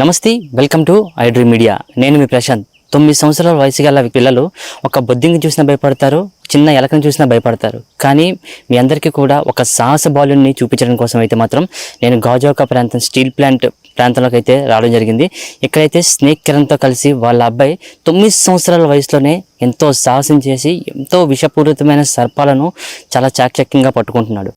నమస్తే welcome to ఐడ్రీ media. నేను మీ ప్రశాంత్. తొమ్మిది సంవత్సరాల వయసు గల పిల్లలు ఒక బొద్దింగి చూసినా భయపడతారు చిన్న ఎలకను చూసినా భయపడతారు. కానీ మీ అందరికీ కూడా ఒక సాహస బాలుని చూపించడం కోసం అయితే మాత్రం నేను గాజోక ప్రాంతం స్టీల్ ప్లాంట్ ప్రాంతంలోకి అయితే రావడం జరిగింది. ఇక్కడైతే స్నేక్ కిరణ్తో కలిసి వాళ్ళ అబ్బాయి తొమ్మిది సంవత్సరాల వయసులోనే ఎంతో సాహసం చేసి ఎంతో విషపూరితమైన సర్పాలను చాలా చాకచక్యంగా పట్టుకుంటున్నాడు.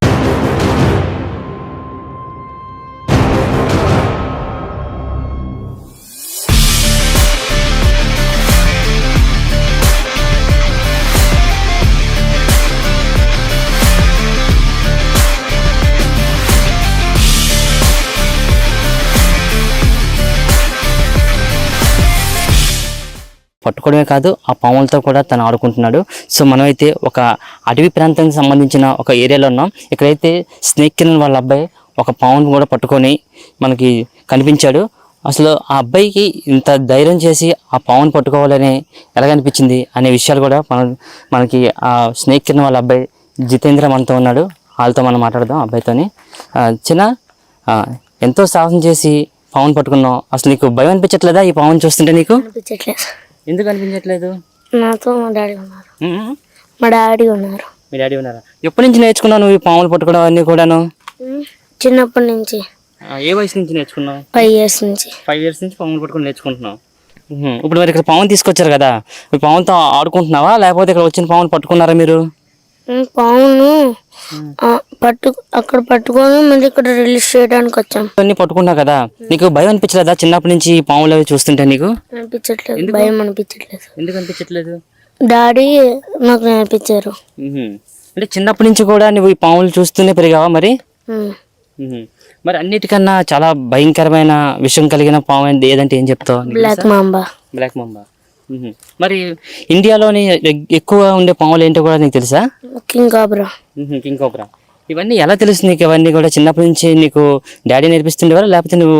పట్టుకోవడమే కాదు ఆ పాములతో కూడా తను ఆడుకుంటున్నాడు. సో మనమైతే ఒక అటవీ ప్రాంతానికి సంబంధించిన ఒక ఏరియాలో ఉన్నాం. ఇక్కడైతే స్నేక్ కిరణ్ వాళ్ళ అబ్బాయి ఒక పామును కూడా పట్టుకొని మనకి కనిపించాడు. అసలు ఆ అబ్బాయికి ఇంత ధైర్యం చేసి ఆ పావును పట్టుకోవాలని ఎలాగనిపించింది అనే విషయాలు కూడా మన మనకి ఆ స్నేక్ కిరణ్ వాళ్ళ అబ్బాయి జితేంద్ర మనతో ఉన్నాడు. వాళ్ళతో మనం మాట్లాడదాం ఆ అబ్బాయితోని చిన్న ఎంతో సాహసం చేసి పావును పట్టుకున్నావు. అసలు నీకు భయం అనిపించట్లేదా ఈ పావును చూస్తుంటే నీకు? ఎందుకు అనిపించట్లేదు? నాతో మా డాడీ ఉన్నారు. మా డాడీ ఉన్నారు. మీ డాడీ ఉన్నారా? ఎప్పటి నుంచి నేర్చుకున్నావు నువ్వు ఈ పాములు పట్టుకోవడం అన్నీ కూడాను? చిన్నప్పటి నుంచి. ఆ, ఏ వయసు నుంచి నేర్చుకున్నావు? ఫైవ్ ఇయర్స్ నుంచి. ఫైవ్ ఇయర్స్ నుంచి పాములు పట్టుకొని నేర్చుకుంటున్నావు. ఉహుం. ఇప్పుడు మరి ఇక్కడ పాముని తీసుకొచ్చారు కదా. ఈ పాముతో ఆడుకుంటున్నావా? లేకపోతే ఇక్కడ వచ్చిన పాములు పట్టుకున్నారా మీరు? ఉమ్, ఆ, పట్టు అక్కడ పట్టుకొని మళ్ళీ ఇక్కడ రిలీజ్ చేయడానికి వచ్చాం. అన్నీ పట్టుకున్నావు కదా నీకు భయం అనిపించలేదా? చిన్నప్పటి నుంచి ఈ పాములు అవి చూస్తుంటే నీకు? అనిపించట్లేదు భయం అనిపించట్లేదు. ఎందుకు అనిపించట్లేదు? డాడీ నాకు నేర్పించారు. అంటే చిన్నప్పటి నుంచి కూడా నువ్వు ఈ పాములు చూస్తూనే పెరిగావా మరి. మరి అన్నిటికన్నా చాలా భయంకరమైన విషయం కలిగిన పాము ఏదంటే ఏం చెప్తావు? Black mamba black mamba. మరి ఇండియాలోని ఎక్కువ ఉండే పాములు ఏంటో కూడా నీకు తెలుసా? కింగ్ కాబరా కింగ్ కోబ్రా ఇవన్నీ ఎలా తెలుసు నీకు? ఇవన్నీ కూడా చిన్నప్పటి నుంచి నీకు డాడీ నేర్పిస్తుండేవారా? లేకపోతే నువ్వు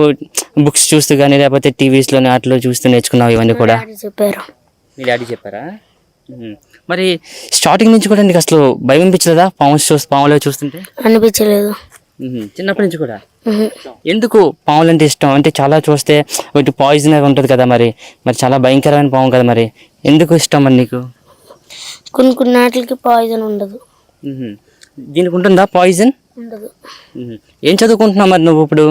బుక్స్ చూస్తూ కానీ లేకపోతే టీవీస్లోని వాటిలో చూస్తూ నేర్చుకున్నావు ఇవన్నీ కూడా? చెప్పారు. మీ డాడీ చెప్పారా. మరి స్టార్టింగ్ నుంచి కూడా నీకు అసలు భయం అనిపించలేదా? పాము చూ పాములో చూస్తుంటే? అనిపించలేదు. చిన్నప్పటి నుంచి కూడా. ఎందుకు పాములు అంటే ఇష్టం? అంటే చాలా చూస్తే ఒకటి పాయిజన్ ఉంటుంది కదా మరి. మరి చాలా భయంకరమైన పాము కదా మరి. ఎందుకు ఇష్టం మరి నీకు? కొన్ని కొన్ని వాటికి పాయిజన్ ఉండదు. దీనికి ఉంటుందా పాయిజన్ ఉండదు. ఏం చదువుకుంటున్నావు మరి నువ్వు ఇప్పుడు?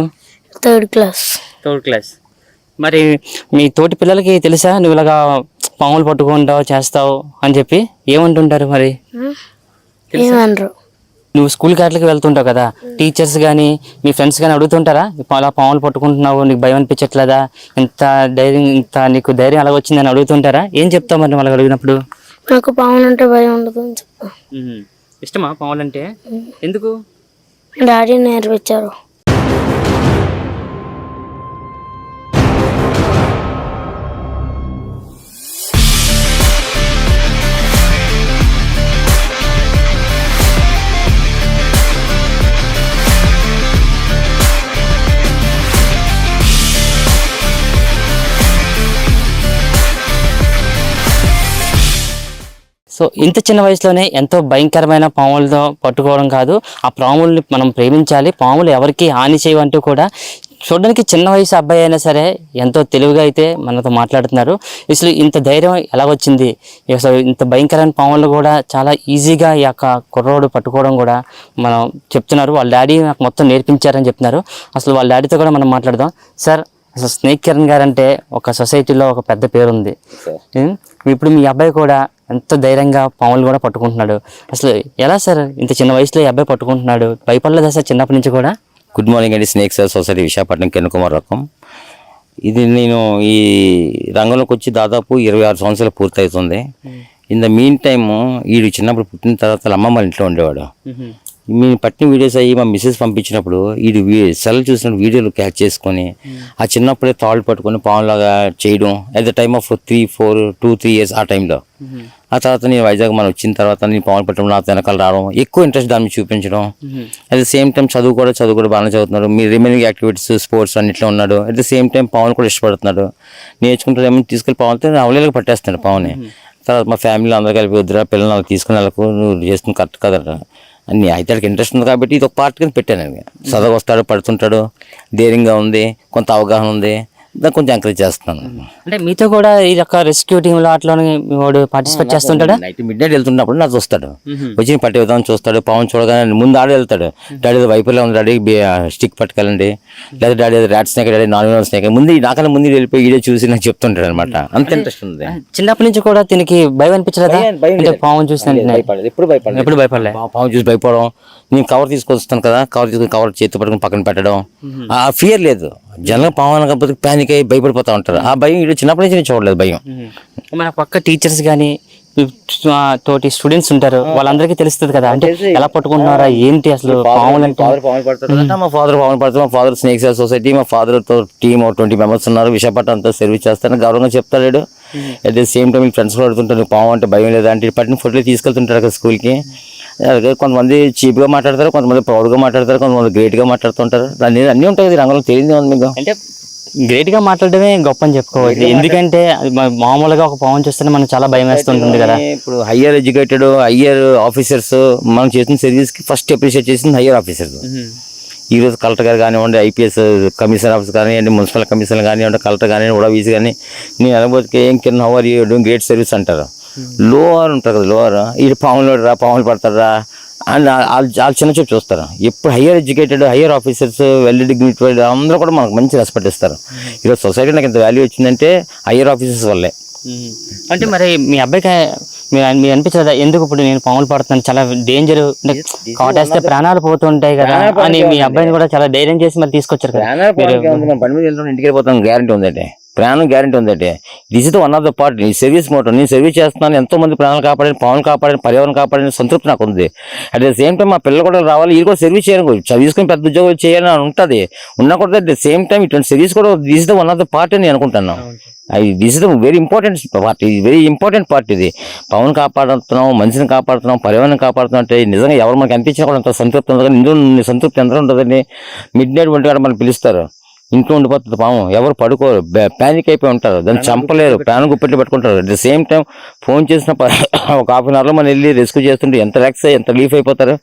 థర్డ్ క్లాస్ థర్డ్ క్లాస్ మరి మీ తోటి పిల్లలకి తెలుసా? నువ్వు ఇలాగా పాములు పట్టుకుంటావు చేస్తావు అని చెప్పి ఏమంటుంటారు మరి? ఏమనరు. నువ్వు స్కూల్ కాట్లకి వెళ్తుంటావు కదా? టీచర్స్ కానీ మీ ఫ్రెండ్స్ కానీ అడుగుతుంటారా? అలా పాములు పట్టుకుంటున్నావు నీకు భయం అనిపించట్లేదా? ఇంత ధైర్యం ఇంత నీకు ధైర్యం అలా వచ్చిందని అడుగుతుంటారా? ఏం చెప్తావు మరి వాళ్ళకి అడిగినప్పుడు? నాకు పావులంటే భయం ఉండదు అని. ఇష్టమా పాములు అంటే? ఎందుకు? డాడీ నేర్పించారు. సో ఇంత చిన్న వయసులోనే ఎంతో భయంకరమైన పాములతో పట్టుకోవడం కాదు. ఆ పాముల్ని మనం ప్రేమించాలి. పాములు ఎవరికి హాని చేయవంటూ కూడా చూడడానికి చిన్న వయసు అబ్బాయి అయినా సరే ఎంతో తెలివిగా అయితే మనతో మాట్లాడుతున్నారు. అసలు ఇంత ధైర్యం ఎలా వచ్చింది? అసలు ఇంత భయంకరమైన పాములు కూడా చాలా ఈజీగా ఈ యొక్క కుర్రోడు పట్టుకోవడం కూడా మనం చెప్తున్నారు. వాళ్ళ డాడీ నాకు మొత్తం నేర్పించారని చెప్తున్నారు. అసలు వాళ్ళ డాడీతో కూడా మనం మాట్లాడదాం. సార్ అసలు స్నేక్ కిరణ్ గారు అంటే ఒక సొసైటీలో ఒక పెద్ద పేరు ఉంది? ఇప్పుడు మీ అబ్బాయి కూడా ఎంతో ధైర్యంగా పాములు కూడా పట్టుకుంటున్నాడు. అసలు ఎలా సార్ ఇంత చిన్న వయసులో ఈ అబ్బాయి పట్టుకుంటున్నాడు? భయపడలేదా సార్ చిన్నప్పటి నుంచి కూడా? గుడ్ మార్నింగ్ అండి snake cell society Visakhapatnam Kiran Kumar రకం. ఇది నేను ఈ రంగంలోకి వచ్చి దాదాపు ఇరవై ఆరు సంవత్సరాలు పూర్తవుతుంది. ఇన్ ద మీన్ టైమ్ వీడు చిన్నప్పుడు పుట్టిన తర్వాత అమ్మమ్మ ఇంట్లో ఉండేవాడు. మీ పట్టిన వీడియోస్ అయ్యి మా మిస్సెస్ పంపించినప్పుడు ఇది సెల్ చూసిన వీడియోలు క్యాచ్ చేసుకొని ఆ చిన్నప్పుడే తాళ్ళు పట్టుకొని పావులాగా చేయడం at the time of three four two three years ఆ టైంలో ఆ తర్వాత నేను వైజాగ్ మనం వచ్చిన తర్వాత నేను పావులు పట్టడం నా వెనకాల రావడం ఎక్కువ ఇంట్రెస్ట్ దాని మీద చూపించడం. అట్ ద సేమ్ టైం చదువు కూడా చదువు కూడా బాగానే చదువుతున్నాడు. మీ రిమైనింగ్ యాక్టివిటీస్ స్పోర్ట్స్ అన్నిట్లో ఉన్నాడు. At the same time Pawan కూడా ఇష్టపడుతున్నాడు. నేర్చుకుంటాడు ఏమైనా తీసుకెళ్ళి పవన్తో అవలేలకు పట్టేస్తున్నాడు పవన్ తర్వాత మా ఫ్యామిలీ అందరూ కలిపి వద్దురా పిల్లలు నాకు తీసుకుని వెళ్ళకు నువ్వు చేస్తుంది కరెక్ట్ కదరా. అన్ని అయితే ఇంట్రెస్ట్ ఉంది కాబట్టి ఇది ఒక పార్ట్ కింద పెట్టాను నేను. చదవ వస్తాడు పడుతుంటాడు ధైర్యంగా ఉంది కొంత అవగాహన ఉంది. దాన్ని కొంచెం ఎంకరేజ్ చేస్తున్నాను. అంటే మీతో కూడా ఈ యొక్క రెస్క్యూ టీంలో అట్లా వాడు పార్టిసిపేట్ చేస్తుంటాడా? నైట్ మిడ్ నైట్ వెళ్తున్నప్పుడు నాకు చూస్తాడు. వచ్చి పట్టి విధానం చూస్తాడు పవన్ చూడగానే ముందు ఆడే వెళ్తాడు. డాడీ వైపులో ఉంది డాడీ స్టిక్ పట్టుకెళ్ళండి. లేదా daddy rat snake daddy non veg snake ముందు నాకన్నా ముందు వెళ్ళిపోయి ఈడే చూసి నాకు చెప్తుంటాడు అనమాట అంత ఇంట్రెస్ట్ ఉంది. చిన్నప్పటి నుంచి కూడా దీనికి భయం అనిపించలేదా. పాము చూసిన భయపడలేదు. ఎప్పుడు భయపడలేదు. ఎప్పుడు భయపడలే? పా- పాము చూసి భయపడడం. నేను కవర్ తీసుకొస్తాను కదా. కవర్ తీసుకుని కవర్ చేతి పట్టుకుని పక్కన పెట్టడం. ఆ ఫియర్ లేదు. జనరల్ పాము అనకపోతే ప్యానిక్ అయ్యి భయపడిపోతా ఉంటారు. ఆ భయం ఇటు చిన్నప్పటి నుంచి చూడలేదు భయం. మన పక్క టీచర్స్ కానీ తోటి స్టూడెంట్స్ ఉంటారు వాళ్ళందరికీ తెలుస్తుంది కదా. అంటే ఎలా పట్టుకుంటున్నారా ఏంటి అసలు పాములు అంటే? మా ఫాదర్ పాములు పడతారు మా ఫాదర్ స్నేక్స్ సొసైటీ మా ఫాదర్తో టీమ్ ట్వంటీ మెంబర్స్ ఉన్నారు. విశాఖపట్నం అంతా సర్వీస్ చేస్తాను గౌరవంగా చెప్తాడు at the same time friends కూడా అడుగుతుంటారు పాము అంటే భయం లేదా? అంటే పట్టిన ఫోటోలు తీసుకెళ్తుంటారు కదా స్కూల్కి అలాగే కొంతమంది చీప్గా మాట్లాడతారు కొంతమంది ప్రౌడ్గా మాట్లాడతారు కొంతమంది గ్రేట్గా మాట్లాడుతుంటారు. దాన్ని అన్నీ ఉంటాయి రంగంలో తెలియదు ఉంది మీకు. అంటే గ్రేట్గా మాట్లాడడమే గొప్ప అని చెప్పుకోవచ్చు. ఎందుకంటే మామూలుగా ఒక పాము చూస్తేనే మనకు చాలా భయం వేస్తుంటుంది కదా. ఇప్పుడు హయ్యర్ ఎడ్యుకేటెడ్ హయ్యర్ ఆఫీసర్స్ మనం చేసిన సర్వీస్కి ఫస్ట్ అప్రిషియేట్ చేసింది హయ్యర్ ఆఫీసర్స్ ఈరోజు కలెక్టర్ గారు కానివ్వండి ఐపీఎస్ కమిషనర్ ఆఫీస్ కానివ్వండి మున్సిపల్ కమిషనర్ కానివ్వండి కలెక్టర్ కానివ్వండి కూడా వీసి కానీ నేను అనుభూతికి ఏం కింద how are you doing great service అంటారు. లోవర్ ఉంటారు కదా లోవర్. ఈ పాములు రా పాములు పడతారా అండ్ వాళ్ళు వాళ్ళు చిన్న చూపు చూస్తారు. ఎప్పుడు higher educated higher officers well dignified అందరూ కూడా మనకు మంచి రెస్పెక్ట్ ఇస్తారు. ఈరోజు సొసైటీ నాకు ఇంత వాల్యూ వచ్చిందంటే హయ్యర్ ఆఫీసర్స్ వల్లే. అంటే మరి మీ అబ్బాయికి మీరు మీ అనిపించదా ఎందుకు ఇప్పుడు నేను పాములు పడుతున్నాను? చాలా డేంజర్ అంటే కాటేస్తే ప్రాణాలు పోతుంటాయి కదా అని మీ అబ్బాయిని కూడా చాలా ధైర్యం చేసి మరి తీసుకొచ్చారు కదా. మీద ఇంటికి వెళ్ళిపోతాం గ్యారంటీ ఉందంటే. ప్రాణం గ్యారంటీ ఉందంటే this is one of the part నీ సర్వీస్ మోటో నేను సర్వీస్ చేస్తున్నాను ఎంతో మంది ప్రాణాలు కాపాడని పవన్ కాపాడని పర్యావరణం కాపాడని సంతృప్తి నాకు ఉంది. అట్ ద సేమ్ టైం మా పిల్లలు కూడా రావాలి ఇది కూడా సర్వీస్ చేయాలి. చదివించుకొని పెద్ద ఉద్యోగాలు చేయాలని అని ఉంటుంది. ఉన్నా కూడా అట్ ద సేమ్ టైం ఇటువంటి సర్వీస్ కూడా this is the one of the part అని నేను అనుకుంటున్నాను అది this is the very important part ఇది వెరీ ఇంపార్టెంట్ పార్ట్ ఇది. పవన్ కాపాడుతున్నాం మనిషిని కాపాడుతున్నాం పర్యావరణం కాపాడుతున్నాం అంటే నిజంగా ఎవరు మనకి అనిపించినా కూడా అంత సంతృప్తి ఉంది కానీ ఇందులో సంతృప్తి ఎంత ఉంటుందండి మిడ్ నైట్ ఒంటి గంట మనం పిలుస్తారు. ఇంట్లో ఉండిపోతుంది పాము ఎవరు పడుకోరు. ప్యానిక్ అయిపోయి ఉంటారు. దాన్ని చంపలేరు. ప్రాణం గుప్పెట్లు పెట్టుకుంటారు. At the same time phone చేసిన ఒక హాఫ్ అన్ అవర్లో మనం వెళ్ళి రెస్క్యూ చేస్తుంటే ఎంత రిలాక్స్ అయ్యి ఎంత రిలీఫ్ అయిపోతారు?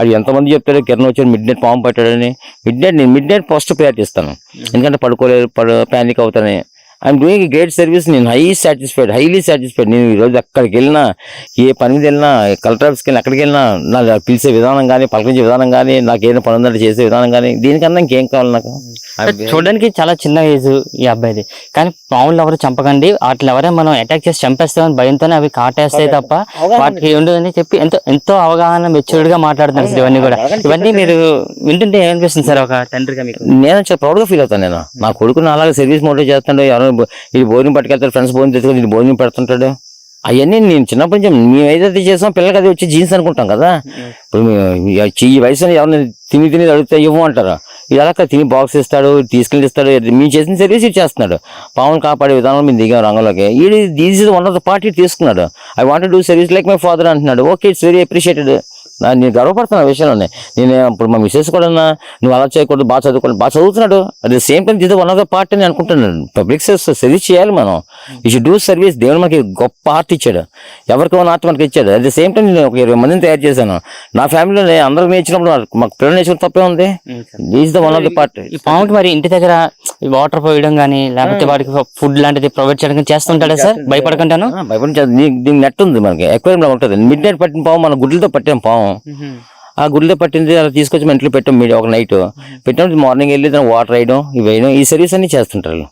అది ఎంతమంది చెప్తారు? కిరణ్ వచ్చాడు మిడ్ నైట్ పాము పట్టాడని. మిడ్ నైట్ నేను మిడ్ నైట్ ఫస్ట్ ప్రయారిటీ ఇస్తాను ఎందుకంటే పడుకోలేరు పడు ప్యానిక్ అవుతారని ఐఎమ్ డూయింగ్ గ్రేట్ సర్వీస్ నేను హై సాటిస్ఫైడ్ హైలీ సాటిస్ఫైడ్ నేను ఈరోజు ఎక్కడికి వెళ్ళినా ఏ పని మీద వెళ్ళినా కలెక్టర్ ఆఫీస్కి వెళ్ళినా ఎక్కడికి వెళ్ళినా నా పిలిచే విధానం కానీ పలకరించే విధానం కానీ నాకు ఏదైనా పని ఉందంటే చేసే విధానం కానీ దీనికన్నా ఇంకేం కావాలి నాకు? చూడడానికి చాలా చిన్న ఏజ్ ఈ అబ్బాయిది. కానీ పాములు ఎవరు చంపకండి వాటిని ఎవరైనా మనం అటాక్ చేసి చంపేస్తామని భయంతోనే అవి కాటేస్తాయి తప్ప వాటికి ఉండదని చెప్పి ఎంతో ఎంతో అవగాహన మెచ్యూర్డ్గా మాట్లాడుతున్నారు సార్ ఇవన్నీ కూడా. ఇవన్నీ మీరు వింటుంటే ఏమనిపిస్తుంది సార్ ఒక తండ్రిగా మీకు? నేను చాలా ప్రౌడ్గా ఫీల్ అవుతాను నేను. నా కొడుకు నా అలాగే సర్వీస్ మోటివ్ చేస్తాడు ఎవరైనా ఇది ఈ భోజనం పట్టుకెళ్తాడు ఫ్రెండ్స్ భోజనం తెచ్చుకొని ఇది భోజనం పెడుతుంటాడు. అవన్నీ నేను చిన్నప్పటి నుంచి మేము ఏదైతే చేసాం పిల్లలకి అది వచ్చి జీన్స్ అనుకుంటాం కదా. ఇప్పుడు ఈ- వయసులో ఎవరిని తిని తిని అడిగితే ఇవ్వం అంటారు. ఇది అలా తిని బాక్స్ ఇస్తాడు తీసుకెళ్ళి ఇస్తాడు మేము చేసిన సర్వీస్ ఇది చేస్తున్నాడు. పావును కాపాడే విధానం మేము దిగాం రంగంలోకి. ఈ this is one of the party తీసుకున్నాడు. I want do service like my father అంటున్నాడు. ఓకే ఇట్స్ వెరీ అప్రిషియేటెడ్ నేను గర్వపడుతున్నా విషయంలోనే నేను ఇప్పుడు మా మిస్సెస్ కూడా నువ్వు అలా చేయకూడదు బాగా చదువుకోండి బాగా చదువుతున్నాడు. అట్ ద సేమ్ టైం ఇది వన్ ఆఫ్ ద పార్ట్ అని అనుకుంటున్నాను. పబ్లిక్ సర్వీస్ చేయాలి మనం. ఈ షుడ్ డూ సర్వీస్ దేవుడు మనకి గొప్ప ఆర్ట్ ఇచ్చాడు. ఎవరికో ఆర్ట్ మనకి ఇచ్చాడు. అట్ ద సేమ్ టైం నేను ఒక ఇరవై మందిని తయారు చేశాను. నా ఫ్యామిలీలో అందరికి నేర్చినప్పుడు మాకు పిల్లలు నేర్చుకుని తప్పే ఉంది. Is the one of the part ఈ పాముకి మరి ఇంటి దగ్గర వాటర్ పోయడం కానీ లేకపోతే వాటికి ఫుడ్ లాంటిది ప్రొవైడ్ చేయడం కానీ చేస్తుంటాడా సార్? భయపడకుంటాను భయపడి దీనికి నెట్ ఉంది మనకి. Aquarium లో ఉంటుంది. మిడ్ నైట్ పట్టిన పాము మన గుడ్లతో పట్టాం పాము. ఆ గుడ్లతో పట్టింది అలా తీసుకొచ్చి మన ఇంట్లో పెట్టాం మీడియా ఒక నైట్ పెట్టినప్పుడు మార్నింగ్ వెళ్ళి దాన్ని వాటర్ వేయడం ఇవి వేయడం ఈ సర్వీస్ అన్ని చేస్తుంటారు.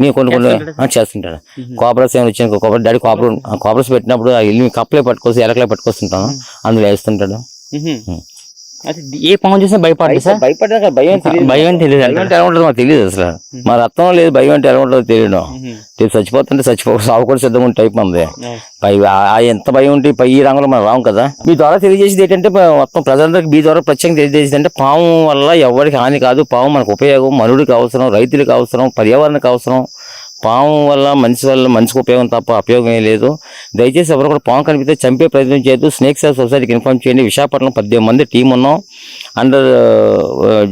నేను కొన్ని కొన్ని చేస్తుంటాడు కోపరస్ ఏమైనా వచ్చిన కోపర డాడీ కోపర కోపరస్ పెట్టినప్పుడు ఇల్లు కప్పలే పట్టుకొసి ఎలకలే పట్టుకొస్తుంటాను. అందులో వేస్తుంటాడు. ఏ పాము చూసినా భయపడ్డా సార్? భయపడ్డా భయం. భయం తెలియదు. అంటే ఎలా ఉంటుందో మాకు తెలియదు అసలు. మా రక్తం లేదు భయం అంటే ఎలా ఉంటుందో తెలియదు. రేపు చచ్చిపోతుంటే చచ్చిపో సాగు కూడా సిద్ధంగా ఉంటే టైప్ మంది. పై ఎంత భయం ఉంటే పై ఈ రంగంలో మనం రాము కదా. మీ ద్వారా తెలియజేసేది ఏంటంటే మొత్తం ప్రజలందరికీ మీ ద్వారా ప్రత్యేకంగా తెలియజేసేది అంటే పాము వల్ల ఎవరికి హాని కాదు. పాము మనకు ఉపయోగం. మనుడికి అవసరం రైతులకు అవసరం పర్యావరణకు అవసరం. పాము వల్ల మనిషి వల్ల మనిషికి ఉపయోగం తప్ప ఉపయోగం ఏం లేదు. దయచేసి ఎవరు కూడా పాము కనిపిస్తే చంపే ప్రయత్నం చేయొద్దు. స్నేక్ సేవ్ సొసైటీకి ఇన్ఫార్మ్ చేయండి. విశాఖపట్నం పద్దెనిమిది మంది టీం ఉన్నాం. అండర్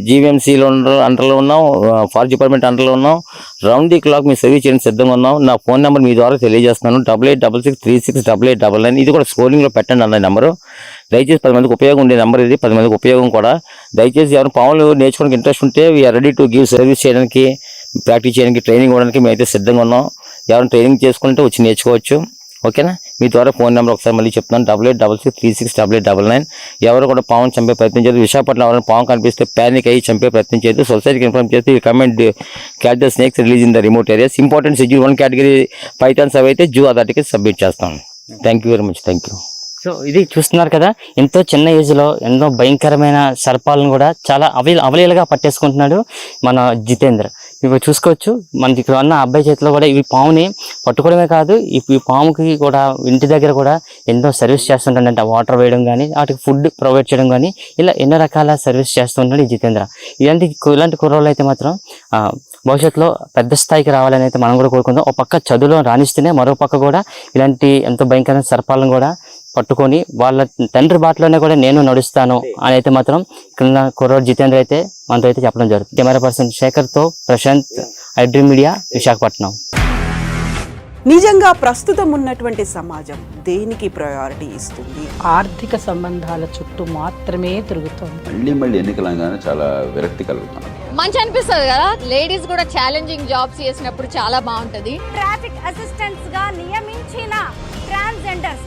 జీవీఎంసీలో అండర్లో ఉన్నాం. ఫారెస్ట్ డిపార్ట్మెంట్ అండర్లో ఉన్నాం. రౌండ్ ది క్లాక్ మీ సర్వీస్ చేయడానికి సిద్ధంగా ఉన్నాం. నా ఫోన్ నెంబర్ మీ ద్వారా తెలియజేస్తున్నాను. Double eight double six three six double eight double nine ఇది కూడా స్కోరింగ్లో పెట్టండి అన్న నెంబరు. దయచేసి పది మందికి ఉపయోగం ఉండే నెంబర్ ఇది. పది మందికి ఉపయోగం కూడా. దయచేసి ఎవరు పాములు నేర్చుకోవడానికి ఇంట్రెస్ట్ ఉంటే we're ready to give service చేయడానికి ప్రాక్టీస్ చేయడానికి ట్రైనింగ్ ఇవ్వడానికి మేమైతే సిద్ధంగా ఉన్నాం. ఎవరైనా ట్రైనింగ్ చేసుకుంటే వచ్చి నేర్చుకోవచ్చు. ఓకేనా? మీ ద్వారా ఫోన్ నెంబర్ ఒకసారి మళ్ళీ చెప్తున్నాను. Double eight double six three six double eight double nine. ఎవరు కూడా పాము చంపే ప్రయత్నం చేయదు విశాఖపట్నం ఎవరైనా పాము కనిపిస్తే ప్యానిక్ అయ్యి చంపే ప్రయత్నం చేయదు సొసైటీకి ఇన్ఫార్మ్ చేస్తే come and catch the snakes release in the remote areas important schedule one category pythons అవి అయితే జూ అథారిటీకి సబ్మిట్ చేస్తాం. Thank you very much thank you so ఇది చూస్తున్నారు కదా ఎంతో చిన్న ఏజ్లో ఎన్నో భయంకరమైన సర్పాలను కూడా చాలా అవలీల అవలీలగా పట్టేసుకుంటున్నాడు మన జితేంద్ర. ఇవి చూసుకోవచ్చు. మనకి ఇక్కడ ఉన్న అబ్బాయి చేతిలో కూడా ఇవి పాముని పట్టుకోవడమే కాదు ఈ పాముకి కూడా ఇంటి దగ్గర కూడా ఎన్నో సర్వీస్ చేస్తుంటాడంట. వాటర్ వేయడం కానీ వాటికి ఫుడ్ ప్రొవైడ్ చేయడం కానీ ఇలా ఎన్నో రకాల సర్వీస్ చేస్తుంటాడు ఈ జితేంద్ర. ఇలాంటి ఇలాంటి కుర్రోళ్ళు అయితే మాత్రం భవిష్యత్తులో పెద్ద స్థాయికి రావాలని అయితే మనం కూడా కోరుకుందాం. ఒక పక్క చదువులో రాణిస్తూనే మరో పక్క కూడా ఇలాంటి ఎంతో భయంకరమైన సర్పాలను కూడా పట్టుకొని వాళ్ళ తండ్రి బాటలోనే కూడా నేను నడుస్తాను అని అయితే మాత్రం ఇక్కడ కుర్రోడు జితేంద్ర అయితే మనతో అయితే చెప్పడం జరుగుతుంది. కెమెరా పర్సన్ శేఖర్తో ప్రశాంత్ ఐడ్రీమ్ మీడియా విశాఖపట్నం. నిజంగా ప్రస్తుతం ఉన్నటువంటి సమాజం దేనికి ప్రయారిటీ ఇస్తుంది? ఆర్థిక సంబంధాల చుట్టూ మాత్రమే తిరుగుతోంది. మళ్ళీ మళ్ళీ ఎన్నికలంగానే చాలా విరక్తి కలుగుతాను మంచి అనిపిస్తుంది కదా? లేడీస్ కూడా ఛాలెంజింగ్ జాబ్స్ చేసినప్పుడు చాలా బాగుంటది. ట్రాఫిక్ అసిస్టెంట్స్గా నియమించిన ట్రాన్స్జెండర్స్